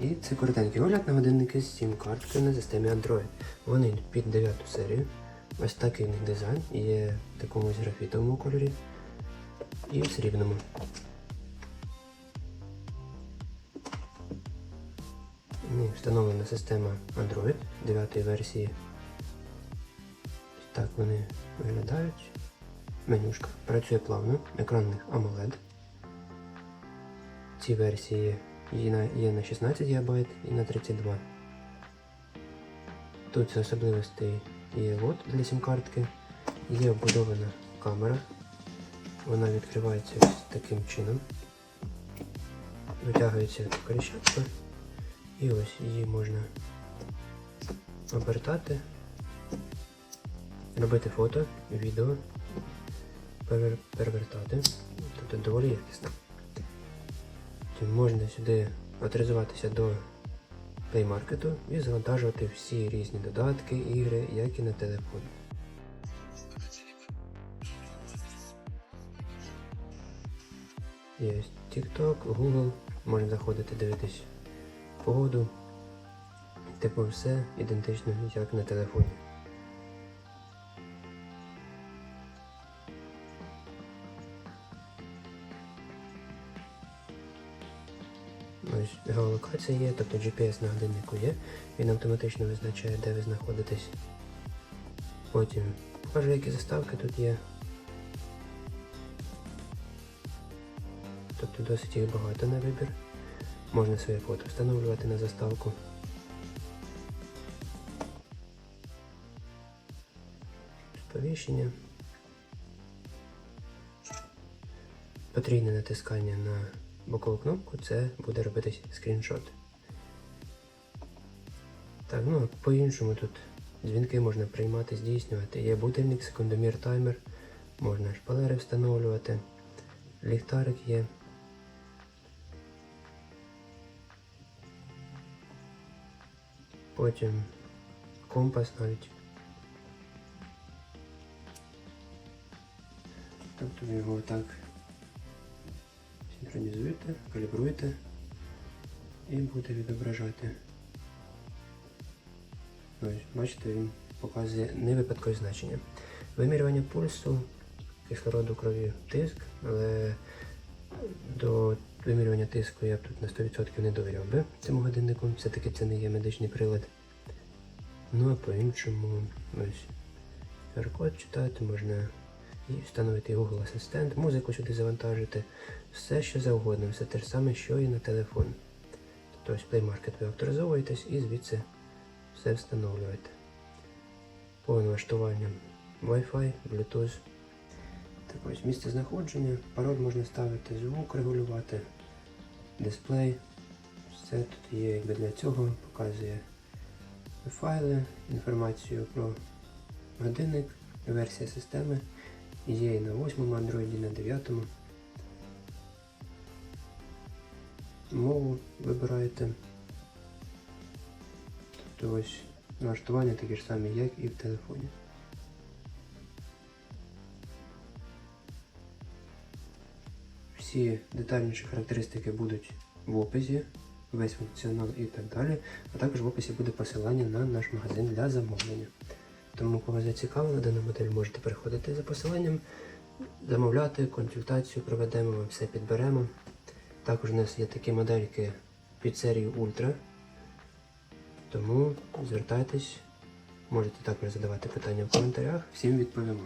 І це коротенький огляд на годинники з сім карткою на системі Android. Вони під 9 серію. Ось такий в них дизайн. Є в такому графітовому кольорі і в срібному. Встановлена система Android 9 версії. Так вони виглядають. Менюшка працює плавно, екран у них AMOLED. Ці версії є на, є на 16 ГБ і на 32 Тут з особливостей є лот для сім-картки, є вбудована камера. Вона відкривається таким чином. Витягується крещатка і ось її можна обертати, робити фото, відео, перевертати. Тобто доволі якісно. Потім можна сюди авторизуватися до Play Market і завантажувати всі різні додатки, ігри, як і на телефон. Є TikTok, Google, можна заходити дивитись погоду. Типу все ідентично, як на телефоні. Ось геолокація є, тобто GPS на годиннику є, він автоматично визначає, де ви знаходитесь. Потім покажу, які заставки тут є. Тобто досить їх багато на вибір. Можна своє фото встановлювати на заставку. Сповіщення. Потрійне натискання на бокову кнопку це буде робитись скріншот. Так, ну а по-іншому тут дзвінки можна приймати, здійснювати. Є будильник, секундомір, таймер, можна шпалери встановлювати, ліхтарик є. Потім компас навіть. Тобто його так синхронізуєте, калібруєте і буде відображати. Ось, бачите, він показує невипадкові значення. Вимірювання пульсу, кислороду крові, тиск, але до вимірювання тиску я б тут на 100% не довіряв би цьому годиннику. Все-таки це не є медичний прилад. Ну а по-іншому ось QR-код читати можна і встановити Google Асистент, музику сюди завантажити, все що завгодно, все те ж саме, що і на телефон. Тобто ось Play Market ви авторизовуєтесь і звідси все встановлюєте. По налаштуванням Wi-Fi, Bluetooth. Так ось місце знаходження, пароль можна ставити, звук регулювати, дисплей. Все тут є якби для цього, показує файли, інформацію про годинник, версія системи. Є на 8 Android, і на 9. Мову вибираєте. Тобто ось налаштування такі ж самі, як і в телефоні. Всі детальніші характеристики будуть в описі, весь функціонал і так далі. А також в описі буде посилання на наш магазин для замовлення. Тому, кого зацікавила дана модель, можете переходити за посиланням, замовляти, консультацію проведемо, ми все підберемо. Також у нас є такі модельки під серію Ультра. Тому звертайтесь, можете також задавати питання в коментарях, всім відповімо.